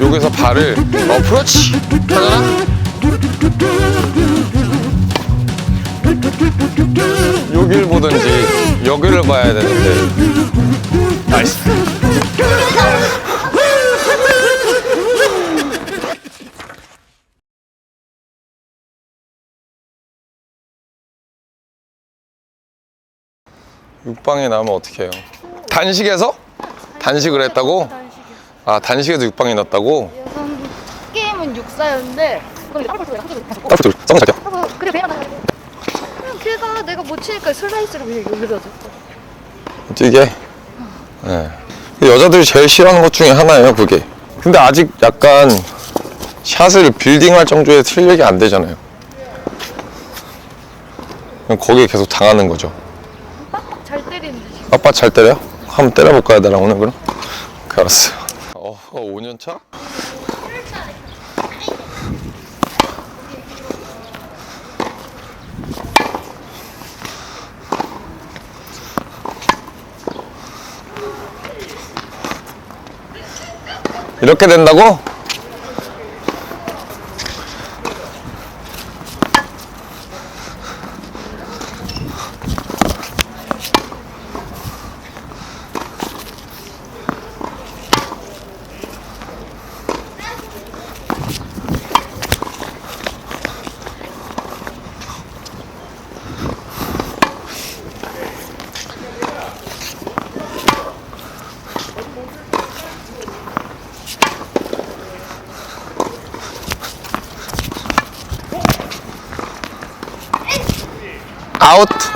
여기서 발을 어프로치 하잖아? 여기를 보든지 여기를 봐야 되는데 나이스 육방이 나면 어떻게 해요? 단식에서? 단식을 했다고? 아 단식에서 육방이 났다고? 예선 게임은 육사였는데 그럼 가서 깜짝 놀랐어 썸을 잘게요 어, 그래 배가 나가 걔가 내가 못 치니까 슬라이스로 그냥 여기다 줬어 뛰게? 네. 여자들이 제일 싫어하는 것 중에 하나예요 그게. 근데 아직 약간 샷을 빌딩할 정도의 실력이 안 되잖아요. 그럼 거기에 계속 당하는 거죠. 빡빡 잘 때리는데 지금. 아빠 잘 때려요? 한번 때려볼까요 나랑 오늘 그럼? 알았어요 어 5년 차? 이렇게 된다고? 아웃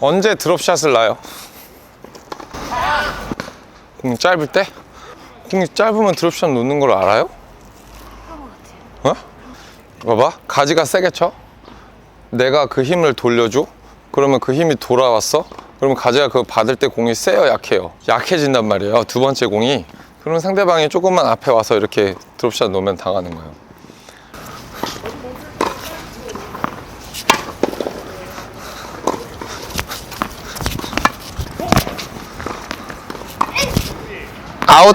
언제 드롭샷을 놔요? 공 짧을 때? 공이 짧으면 드롭샷 놓는 걸 알아요? 어? 봐봐. 가지가 세게 쳐. 내가 그 힘을 돌려줘. 그러면 그 힘이 돌아왔어. 그러면 가지가 그거 받을 때 공이 세요? 약해요? 약해진단 말이에요. 두 번째 공이. 그러면 상대방이 조금만 앞에 와서 이렇게 드롭샷 놓으면 당하는 거예요 아웃.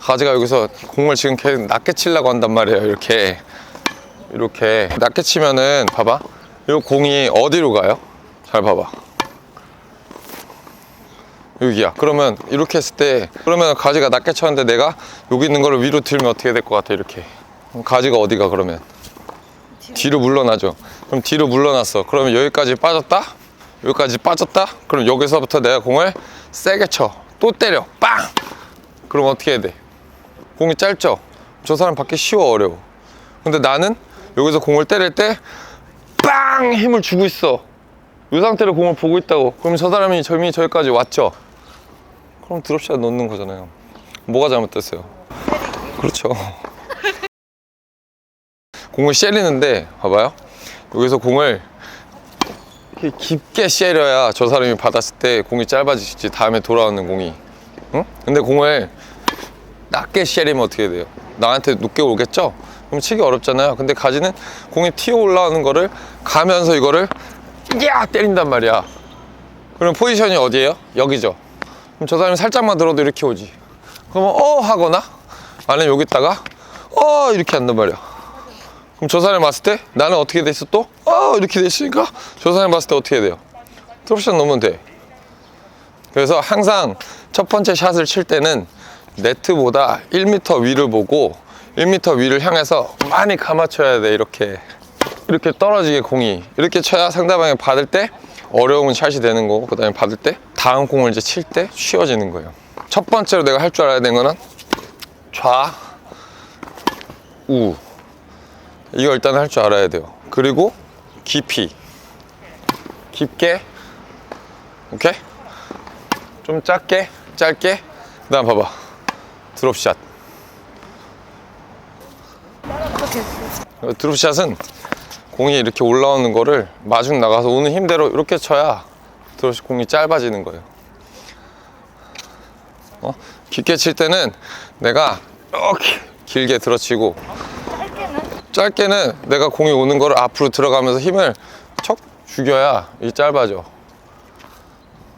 가지가 여기서 공을 지금 계속 낮게 치려고 한단 말이에요. 이렇게. 이렇게. 낮게 치면은 봐봐. 이 공이 어디로 가요? 잘 봐봐. 여기야. 그러면 이렇게 했을 때 그러면 가지가 낮게 쳤는데 내가 여기 있는 거를 위로 들면 어떻게 될 것 같아? 이렇게. 가지가 어디가 그러면? 뒤로 물러나죠. 그럼 뒤로 물러났어. 그러면 여기까지 빠졌다? 여기까지 빠졌다? 그럼 여기서부터 내가 공을 세게 쳐 또 때려. 빵 그럼 어떻게 해야 돼? 공이 짧죠? 저 사람 받기 쉬워 어려워 근데 나는 여기서 공을 때릴 때 빵! 힘을 주고 있어 이 상태로 공을 보고 있다고 그럼 저 사람이 점이 저기까지 왔죠? 그럼 드롭샷 넣는 거잖아요 뭐가 잘못됐어요? 그렇죠 공을 쉐리는데 봐봐요 여기서 공을 이렇게 깊게 쉐려야 저 사람이 받았을 때 공이 짧아지지 다음에 돌아오는 공이 응? 근데 공을 낮게 쉐리면 어떻게 돼요? 나한테 높게 오겠죠? 그럼 치기 어렵잖아요. 근데 가지는 공이 튀어 올라오는 거를 가면서 이거를 야 때린단 말이야. 그럼 포지션이 어디예요? 여기죠. 그럼 저 사람이 살짝만 들어도 이렇게 오지. 그러면 어 하거나 아니면 여기다가 어 이렇게 한단 말이야. 그럼 저 사람이 봤을 때 나는 어떻게 돼 있어 또? 어 이렇게 돼 있으니까 저 사람이 봤을 때 어떻게 돼요? 드롭샷 넣으면 돼. 그래서 항상 첫 번째 샷을 칠 때는 네트보다 1m 위를 보고 1m 위를 향해서 많이 감아쳐야 돼 이렇게. 이렇게 떨어지게 공이 이렇게 쳐야 상대방이 받을 때 어려운 샷이 되는 거고 그 다음에 받을 때 다음 공을 이제 칠 때 쉬워지는 거예요. 첫 번째로 내가 할 줄 알아야 되는 거는 좌, 우. 이거 일단 할 줄 알아야 돼요. 그리고 깊이. 깊게. 오케이? 좀 작게 짧게. 그 다음 봐봐 드롭샷 드롭샷은 공이 이렇게 올라오는 거를 마중 나가서 오는 힘대로 이렇게 쳐야 드로시 공이 짧아지는 거예요. 어? 깊게 칠 때는 내가 이렇게 길게 들어치고 짧게는 내가 공이 오는 거를 앞으로 들어가면서 힘을 척 죽여야 이 짧아져.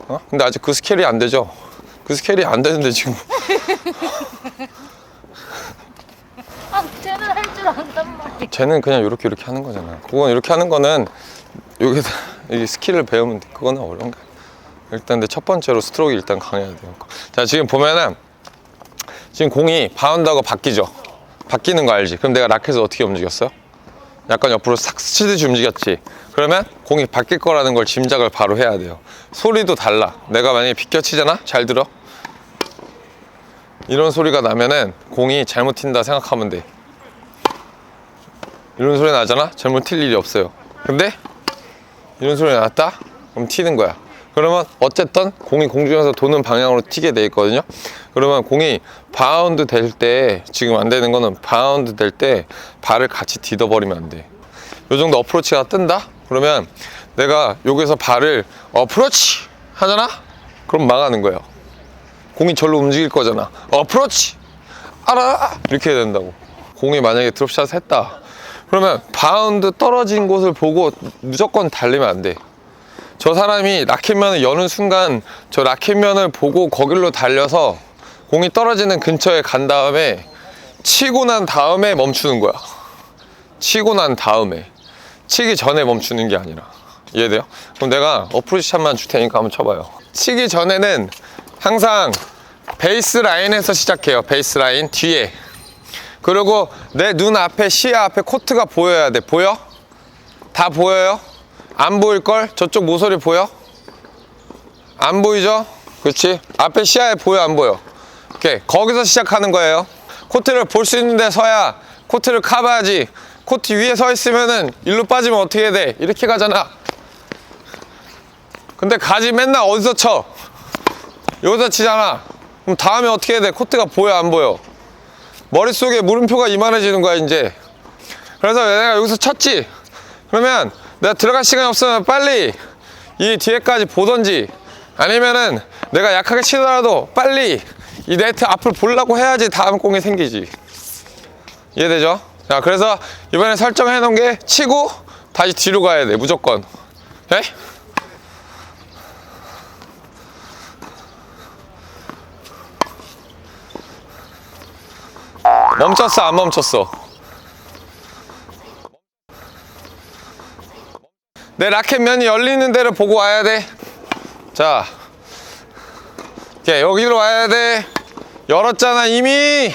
어? 근데 아직 그 스케일이 안 되죠? 그 스케일이 안 되는데 지금 아 쟤는 할 줄 안단 말이야 쟤는 그냥 이렇게 이렇게 하는 거잖아. 그건 이렇게 하는 거는 여기다 이 스킬을 배우면 돼. 그거는 어려운 거야. 일단 근데 첫 번째로 스트로크 일단 강해야 돼요. 자 지금 보면은 지금 공이 바운드하고 바뀌죠. 바뀌는 거 알지? 그럼 내가 라켓을 어떻게 움직였어요? 약간 옆으로 싹 스치듯이 움직였지. 그러면 공이 바뀔 거라는 걸 짐작을 바로 해야 돼요. 소리도 달라. 내가 만약에 비껴치잖아? 잘 들어. 이런 소리가 나면은 공이 잘못 튄다 생각하면 돼. 이런 소리 나잖아? 잘못 튈 일이 없어요. 근데 이런 소리 났다? 그럼 튀는 거야. 그러면 어쨌든 공이 공중에서 도는 방향으로 튀게 돼 있거든요. 그러면 공이 바운드 될 때 지금 안 되는 거는 바운드 될 때 발을 같이 디뎌버리면 안 돼. 요 정도 어프로치가 뜬다? 그러면 내가 여기서 발을 어프로치 하잖아? 그럼 망하는 거예요. 공이 절로 움직일 거잖아. 어프로치! 알아! 이렇게 해야 된다고. 공이 만약에 드롭샷 했다. 그러면 바운드 떨어진 곳을 보고 무조건 달리면 안 돼. 저 사람이 라켓면을 여는 순간 저 라켓면을 보고 거길로 달려서 공이 떨어지는 근처에 간 다음에 치고 난 다음에 멈추는 거야. 치고 난 다음에. 치기 전에 멈추는 게 아니라. 이해돼요? 그럼 내가 어프로치 샷만 줄 테니까 한번 쳐봐요. 치기 전에는 항상 베이스 라인에서 시작해요. 베이스 라인 뒤에. 그리고 내 눈 앞에 시야 앞에 코트가 보여야 돼. 보여? 다 보여요? 안 보일 걸? 저쪽 모서리 보여? 안 보이죠? 그렇지? 앞에 시야에 보여 안 보여? 오케이. 거기서 시작하는 거예요. 코트를 볼 수 있는 데 서야 코트를 커버하지. 코트 위에 서 있으면은 일로 빠지면 어떻게 돼? 이렇게 가잖아. 근데 가지 맨날 어디서 쳐? 여기서 치잖아. 그럼 다음에 어떻게 해야 돼? 코트가 보여 안 보여? 머릿속에 물음표가 이만해지는 거야 이제 그래서 내가 여기서 쳤지 그러면 내가 들어갈 시간이 없으면 빨리 이 뒤에까지 보던지 아니면은 내가 약하게 치더라도 빨리 이 네트 앞을 보려고 해야지 다음 공이 생기지 이해되죠? 자 그래서 이번에 설정해 놓은 게 치고 다시 뒤로 가야 돼 무조건 네? 멈췄어 안 멈췄어? 내 라켓 면이 열리는 데를 보고 와야 돼자 여기로 와야 돼. 열었잖아 이미.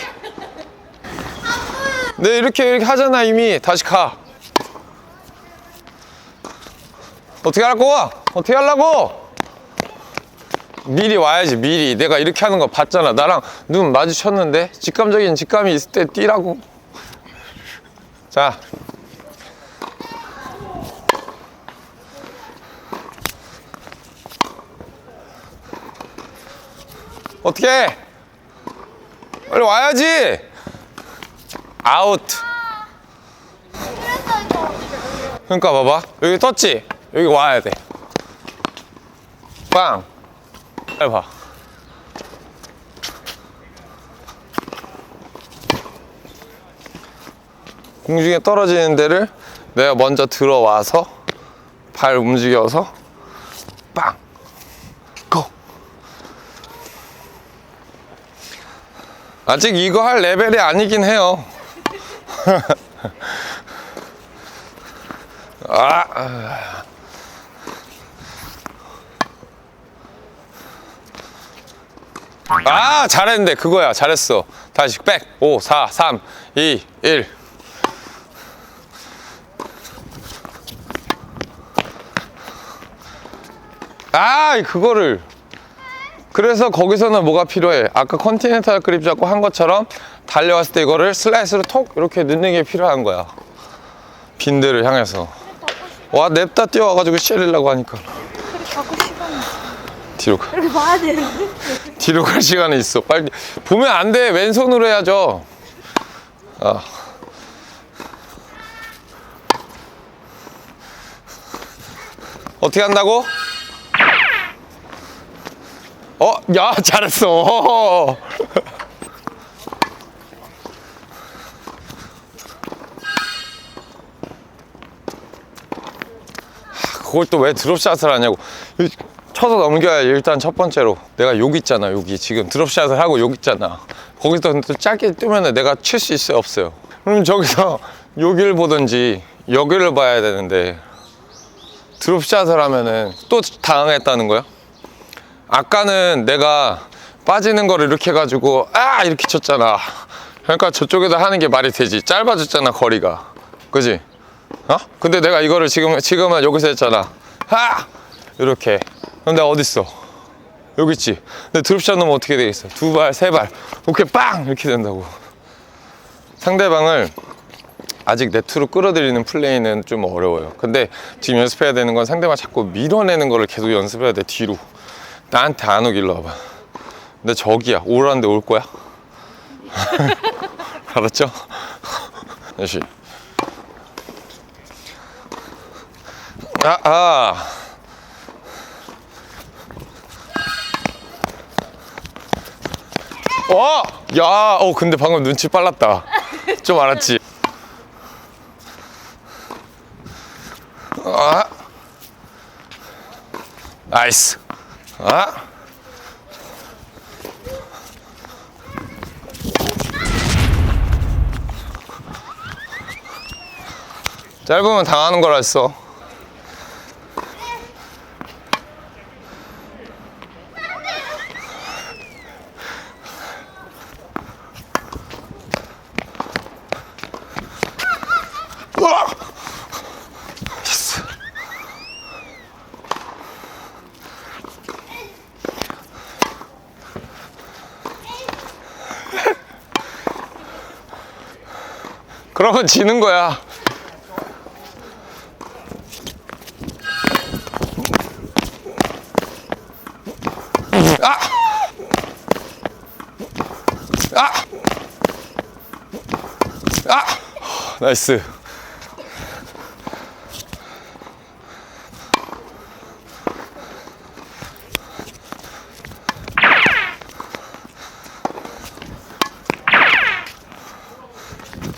네 이렇게 이렇게 하잖아 이미. 다시 가. 어떻게 하라고? 어떻게 하려고 미리 와야지 미리. 내가 이렇게 하는 거 봤잖아. 나랑 눈 마주쳤는데 직감적인 직감이 있을 때 뛰라고. 자. 어떻게 해? 빨리 와야지. 아웃. 그러니까 봐봐. 여기 떴지 여기 와야 돼 빵 빨리 봐 공중에 떨어지는 데를 내가 먼저 들어와서 발 움직여서 빵 고! 아직 이거 할 레벨이 아니긴 해요 아, 아 잘했는데 그거야 잘했어 다시 백 5 4 3 2 1 아, 그거를. 그래서 거기서는 뭐가 필요해? 아까 컨티넨탈 그립 잡고 한 것처럼 달려왔을 때 이거를 슬라이스로 톡 이렇게 넣는 게 필요한 거야. 빈대를 향해서. 와, 냅다 뛰어와가지고 쉐리려고 하니까. 뒤로 가. 이렇게 봐야 되는데 뒤로 갈 시간이 있어. 빨리. 보면 안 돼. 왼손으로 해야죠. 아. 어떻게 한다고? 어, 야, 잘했어. 그걸 또 왜 드롭샷을 하냐고. 이- 쳐서 넘겨야지, 일단 첫 번째로. 내가 여기 있잖아, 여기. 지금 드롭샷을 하고 여기 있잖아. 거기서 또 짧게 뜨면 내가 칠 수 있어요, 없어요? 그럼 저기서 여기를 보든지 여기를 봐야 되는데 드롭샷을 하면은 또 당황했다는 거야? 아까는 내가 빠지는 거를 이렇게 해가지고 아 이렇게 쳤잖아 그러니까 저쪽에다 하는 게 말이 되지 짧아졌잖아 거리가 그지? 어? 근데 내가 이거를 지금, 지금은 여기서 했잖아 하! 이렇게 내가 어딨어? 여기 있지 근데 드롭샷 넣으면 어떻게 되겠어? 두 발, 세 발 오케이 빵! 이렇게 된다고 상대방을 아직 네트로 끌어들이는 플레이는 좀 어려워요. 근데 지금 연습해야 되는 건 상대방 자꾸 밀어내는 거를 계속 연습해야 돼, 뒤로. 나한테 안 오길로 와봐. 근데 저기야, 오라는데 올 거야? 알았죠? 다시. 아, 아. 어! 야, 어, 근데 방금 눈치 빨랐다. 좀 알았지? 아. 나이스. 아. 짧으면 당하는 거라 했어. 그러면 지는 거야. 아! 아! 아! 나이스.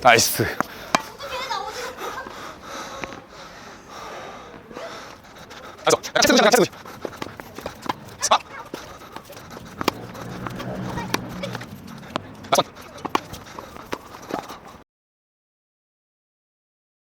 나이스. 알았어. 잠깐, 잠깐, 잠깐.